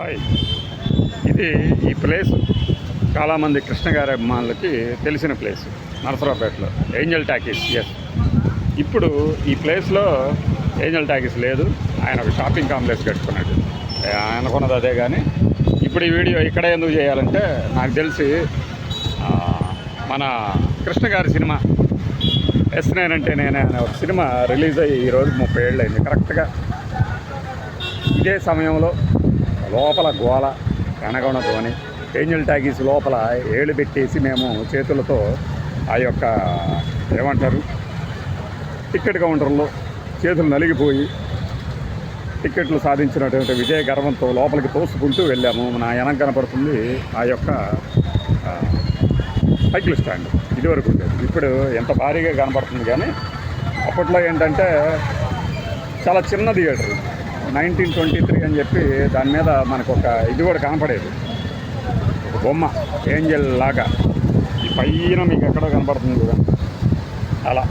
Hi. ఇది ఈ place. చాలామంది కృష్ణ గారి అభిమానులకి తెలిసిన ప్లేస్ నరసరావుపేటలో. ఏంజల్ టాకీస్ ఎస్ ఇప్పుడు ఈ ప్లేస్లో ఏంజల్ టాకీస్ లేదు. ఆయన ఒక షాపింగ్ కాంప్లెక్స్ కట్టుకున్నాడు. ఆయన కొన్నది అదే కానీ ఇప్పుడు ఈ వీడియో ఇక్కడ ఎందుకు చేయాలంటే నాకు తెలిసి మన కృష్ణ గారి సినిమా ఎస్ నేనంటే నేనే అనే ఒక సినిమా రిలీజ్ అయ్యి ఈరోజు ముప్పై ఏళ్ళు అయింది. కరెక్ట్గా ఇదే సమయంలో లోపల గోల కనగొనతోని ఏంజల్ టాకీస్ లోపల ఏళ్ళు పెట్టేసి మేము చేతులతో ఆ యొక్క ఏమంటారు టికెట్ కౌంటర్లో చేతులు నలిగిపోయి టికెట్లు సాధించినటువంటి విజయ గర్వంతో లోపలికి తోసుకుంటూ వెళ్ళాము. నా వెనక కనపడుతుంది ఆ యొక్క సైకిల్ స్టాండ్. ఇదివరకు ఉండేది. ఇప్పుడు ఎంత భారీగా కనపడుతుంది కానీ అప్పట్లో ఏంటంటే చాలా చిన్న థియేటర్. నైన్టీన్ ట్వంటీ త్రీ అని చెప్పి దాని మీద మనకు ఒక ఇది కూడా కనపడేది. ఒక బొమ్మ ఏంజల్ లాగా. ఈ పైన మీకు ఎక్కడో కనపడుతుంది కదా అలా.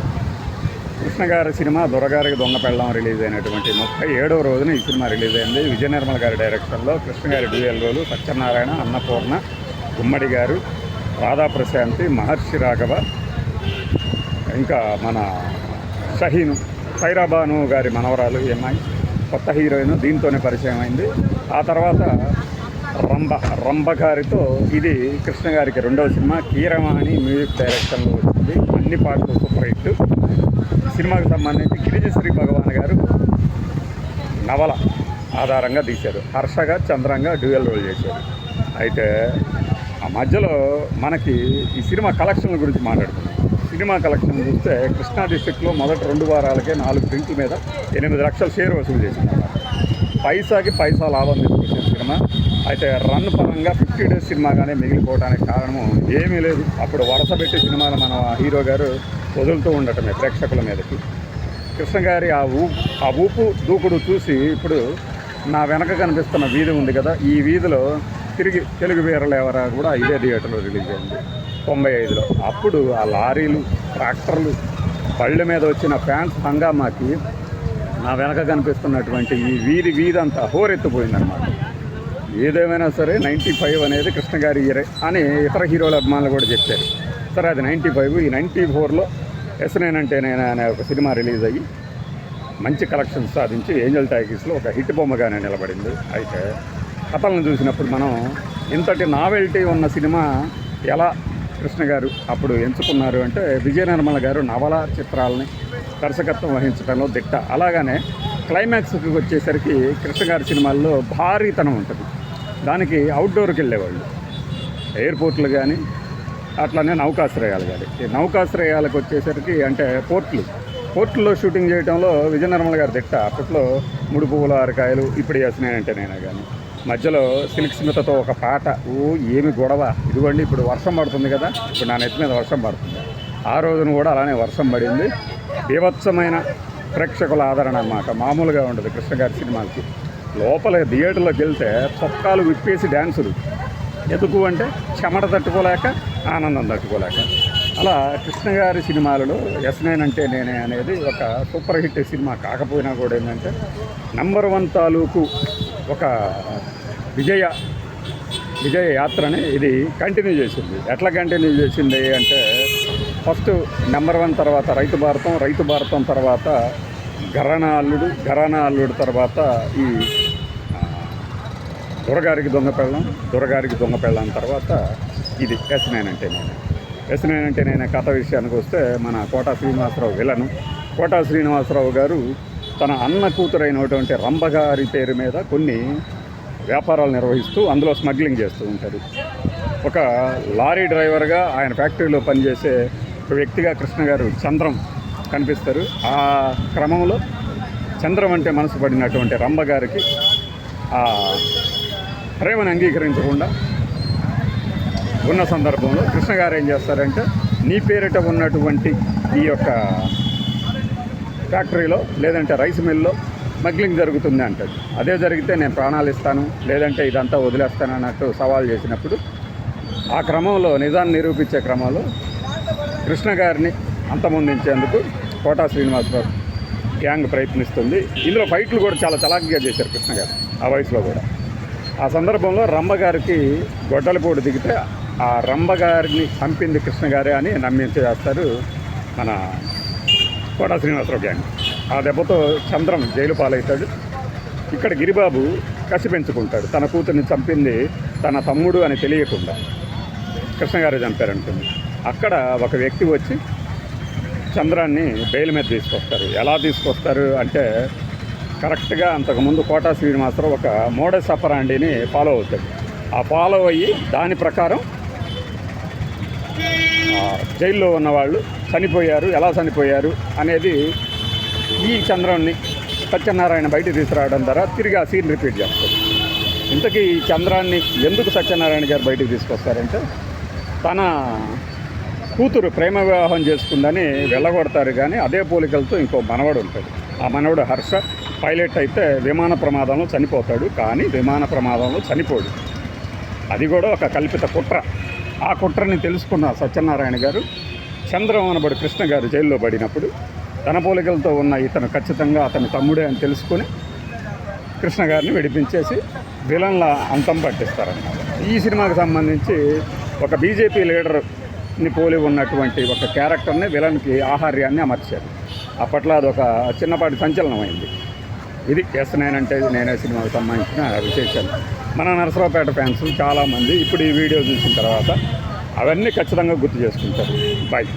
కృష్ణ గారి సినిమా దొరగారికి దొంగ పెళ్ళం రిలీజ్ అయినటువంటి ముప్పై ఏడవ రోజున ఈ సినిమా రిలీజ్ అయింది. విజయ నిర్మల్ గారి డైరెక్షన్లో కృష్ణ గారి డ్యూయల్ రోజు సత్యనారాయణ అన్నపూర్ణ గుమ్మడి గారు రాధా ప్రశాంతి మహర్షి రాఘవ ఇంకా మన షహీను సైరాబాను గారి మనవరాలు ఏమాయి కొత్త హీరోయిన్ దీంతోనే పరిచయం అయింది. ఆ తర్వాత రంభ రంభ గారితో ఇది కృష్ణ గారికి రెండవ సినిమా కీరవాణి మ్యూజిక్ డైరెక్షన్లో వచ్చింది. అన్ని పాటలు సూపర్ హిట్. సినిమాకు సంబంధించి గిరిజశ్రీ భగవాన్ గారు నవల ఆధారంగా తీశారు. హర్షగా చంద్రంగా డ్యూయల్ రోల్ చేశారు. అయితే ఆ మధ్యలో మనకి ఈ సినిమా కలెక్షన్ల గురించి మాట్లాడుతున్నాం సినిమా కలెక్షన్ చూస్తే కృష్ణా డిస్టిక్లో మొదటి రెండు వారాలకే నాలుగు ప్రింట్ల మీద ఎనిమిది లక్షల షేర్ వసూలు చేసింది. పైసాకి పైసా లాభం తీసుకొచ్చిన సినిమా. అయితే రన్ పరంగా ఫిఫ్టీ డేస్ సినిమాగానే మిగిలిపోవడానికి కారణము ఏమీ లేదు. అప్పుడు వరస పెట్టి సినిమాలు మన హీరో గారు వదులుతూ ఉండటమే ప్రేక్షకుల మీదకి. కృష్ణ గారి ఆ ఊ ఆ ఊపు దూకుడు చూసి ఇప్పుడు నా వెనక కనిపిస్తున్న వీధి ఉంది కదా ఈ వీధిలో తిరిగి తెలుగు వీరలేవరా కూడా ఇదే థియేటర్లో రిలీజ్ అయింది. తొంభై ఐదులో. అప్పుడు ఆ లారీలు ట్రాక్టర్లు పళ్ళ మీద వచ్చిన ఫ్యాన్స్ హంగామాకి నా వెనక కనిపిస్తున్నటువంటి ఈ వీధి వీధి అంతా హోరెత్తిపోయిందనమాట ఏదేమైనా సరే నైంటీ ఫైవ్ అనేది కృష్ణ గారి ఇయరే అని ఇతర హీరోల అభిమానులు కూడా చెప్పారు. సరే అది నైంటీ ఫైవ్ ఈ నైంటీ ఫోర్లో ఎస్ నేనంటే నేను అనే ఒక సినిమా రిలీజ్ అయ్యి మంచి కలెక్షన్స్ సాధించి ఏంజల్ టాకీస్లో ఒక హిట్ బొమ్మగానే నిలబడింది. అయితే కథలను చూసినప్పుడు మనం ఇంతటి నావెల్టీ ఉన్న సినిమా ఎలా కృష్ణ గారు అప్పుడు ఎంచుకున్నారు అంటే విజయ నిర్మల గారు నవల చిత్రాలని దర్శకత్వం వహించడంలో దిట్ట. అలాగనే క్లైమాక్స్కి వచ్చేసరికి కృష్ణ గారి సినిమాల్లో భారీతనం ఉంటుంది. దానికి అవుట్డోర్కి వెళ్ళేవాళ్ళు. ఎయిర్పోర్ట్లు కానీ అట్లానే నౌకాశ్రయాలు కానీ ఈ నౌకాశ్రయాలకు వచ్చేసరికి అంటే పోర్ట్లు. పోర్టుల్లో షూటింగ్ చేయడంలో విజయ నిర్మల గారి దిట్ట. అప్పట్లో ముడి పువ్వుల అరకాయలు ఇప్పుడు చేసినాయంటే నేనే కానీ మధ్యలో సిల్క్ స్మితతో ఒక పాట ఓ ఏమి గొడవ ఇదిగోండి ఇప్పుడు వర్షం పడుతుంది కదా ఇప్పుడు నా నెత్తి మీద వర్షం పడుతుంది. ఆ రోజున కూడా అలానే వర్షం పడింది. బీభత్సమైన ప్రేక్షకుల ఆదరణ అన్నమాట. మామూలుగా ఉండదు కృష్ణగారి సినిమాలకి. లోపల థియేటర్లోకి వెళ్తే చొక్కాలు విప్పేసి డ్యాన్సులు ఎందుకు అంటే చెమట తట్టుకోలేక ఆనందం తట్టుకోలేక. అలా కృష్ణగారి సినిమాలలో ఎస్ నేనంటే నేనే అనేది ఒక సూపర్ హిట్ సినిమా కాకపోయినా కూడా ఏంటంటే నంబర్ వన్ తాలూకు ఒక విజయ విజయ యాత్రని ఇది కంటిన్యూ చేసింది. ఎట్లా కంటిన్యూ చేసింది అంటే ఫస్ట్ నెంబర్ వన్ తర్వాత రైతు భారతం రైతు భారతం తర్వాత ఘరానా అల్లుడు ఘరానా అల్లుడు తర్వాత ఈ దొరగారికి దొంగ పెళ్ళం దొరగారికి దొంగ పెళ్ళం తర్వాత ఇది ఎస్ నైన్. నేను ఎస్ నేను కథ విషయానికి వస్తే మన కోటా శ్రీనివాసరావు విలను. కోటా శ్రీనివాసరావు గారు తన అన్న కూతురైనటువంటి రంభగారి పేరు మీద కొన్ని వ్యాపారాలు నిర్వహిస్తూ అందులో స్మగ్లింగ్ చేస్తూ ఉంటారు. ఒక లారీ డ్రైవర్గా ఆయన ఫ్యాక్టరీలో పనిచేసే ఒక వ్యక్తిగా కృష్ణ గారు చంద్రం కనిపిస్తారు. ఆ క్రమంలో చంద్రం అంటే మనసు పడినటువంటి రంభగారికి ఆ ప్రేమను అంగీకరించకుండా ఉన్న సందర్భంలో కృష్ణ గారు ఏం చేస్తారంటే నీ పేరిట ఉన్నటువంటి ఈ యొక్క ఫ్యాక్టరీలో లేదంటే రైస్ మిల్లో స్మగ్లింగ్ జరుగుతుంది అంటాడు అదే జరిగితే నేను ప్రాణాలు ఇస్తాను లేదంటే ఇదంతా వదిలేస్తాను అన్నట్టు సవాల్ చేసినప్పుడు ఆ క్రమంలో నిజాన్ని నిరూపించే క్రమంలో కృష్ణ గారిని అంతమొందించేందుకు కోటా శ్రీనివాసరావు గ్యాంగ్ ప్రయత్నిస్తుంది. ఇందులో ఫైట్లు కూడా చాలా చలాకీగా చేశారు కృష్ణ గారు ఆ వయసులో కూడా. ఆ సందర్భంలో రంభగారికి గొడ్డలపూడి దిగితే ఆ రంభగారిని చంపింది కృష్ణ గారే అని నమ్మించేస్తారు మన కోటా శ్రీనివాసరావు గ్యాంగ్. ఆ దెబ్బతో చంద్రం జైలు పాలవుతాడు. ఇక్కడ గిరిబాబు కసి పెంచుకుంటాడు. తన కూతుర్ని చంపింది తన తమ్ముడు అని తెలియకుండా. కృష్ణగారు చంపారంటుంది అక్కడ ఒక వ్యక్తి వచ్చి చంద్రాన్ని బెయిల్ మీద తీసుకొస్తారు. ఎలా తీసుకొస్తారు అంటే కరెక్ట్గా అంతకుముందు కోటా శ్రీనివాసరావు ఒక మోడ సఫరాండిని ఫాలో అవుతాడు. ఆ ఫాలో అయ్యి దాని ప్రకారం జైల్లో ఉన్నవాళ్ళు చనిపోయారు. ఎలా చనిపోయారు అనేది ఈ చంద్రాన్ని సత్యనారాయణ బయట తీసుకురావడం ద్వారా తిరిగి ఆ సీన్ రిపీట్ చేస్తారు. ఇంతకీ ఈ చంద్రాన్ని ఎందుకు సత్యనారాయణ గారు బయటకు తీసుకొస్తారంటే తన కూతురు ప్రేమ వివాహం చేసుకుందని వెళ్ళగొడతారు కానీ అదే పోలికలతో ఇంకో మనవడు ఉంటాడు. ఆ మనవడు హర్ష పైలట్ అయితే విమాన ప్రమాదంలో చనిపోతాడు కానీ విమాన ప్రమాదంలో చనిపోడు. అది కూడా ఒక కల్పిత కుట్ర. ఆ కుట్రని తెలుసుకున్న సత్యనారాయణ గారు చంద్రమోనబడి కృష్ణ గారు జైల్లో పడినప్పుడు తన పోలికలతో ఉన్న ఇతను ఖచ్చితంగా అతని తమ్ముడే అని తెలుసుకొని కృష్ణ గారిని విడిపించేసి విలన్ల అంతం పట్టిస్తారన్నమాట. ఈ సినిమాకి సంబంధించి ఒక బీజేపీ లీడర్ని పోలి ఉన్నటువంటి ఒక క్యారెక్టర్ని విలన్కి ఆహార్యాన్ని అమర్చారు. అప్పట్లో అదొక చిన్నపాటి సంచలనమైంది. ఇది ఎస్ నేనంటే నేనే సినిమాకి సంబంధించిన విశేషాలు. మన నరసరావుపేట ఫ్యాన్స్ చాలామంది ఇప్పుడు ఈ వీడియో చూసిన తర్వాత అవన్నీ ఖచ్చితంగా గుర్తు చేసుకుంటారు. బాయ్